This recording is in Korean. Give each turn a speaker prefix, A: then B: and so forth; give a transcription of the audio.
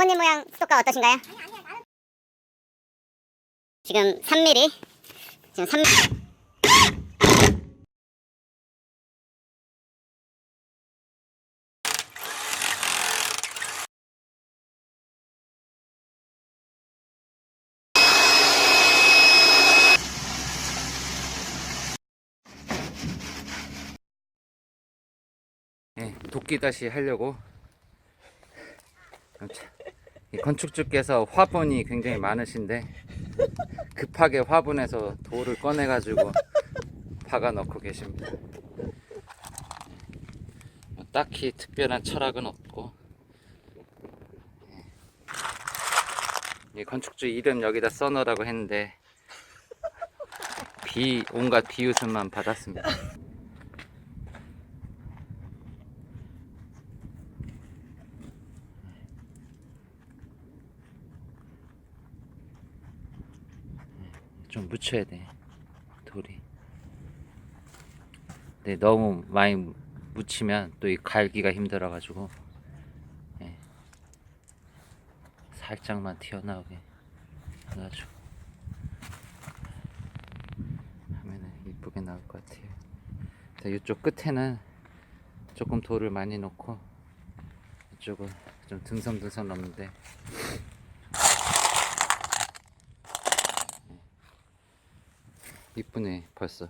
A: 부모님 모양 스토커 어떠신가요? 지금 3mm 지금 3mm
B: 예, 도끼 다시 하려고. 이 건축주께서 화분이 굉장히 많으신데 급하게 화분에서 돌을 꺼내 가지고 박아 넣고 계십니다. 뭐 딱히 특별한 철학은 없고 예. 이 건축주 이름 여기다 써놓으라고 했는데 비 온갖 비웃음만 받았습니다. 좀 묻혀야 돼 돌이 근데 너무 많이 묻히면 또 이 갈기가 힘들어 가지고 예. 살짝만 튀어나오게 해가지고 하면은 이쁘게 나올 것 같아요 자, 이쪽 끝에는 조금 돌을 많이 넣고 이쪽은 좀 듬성듬성 넣는데 이쁘네 벌써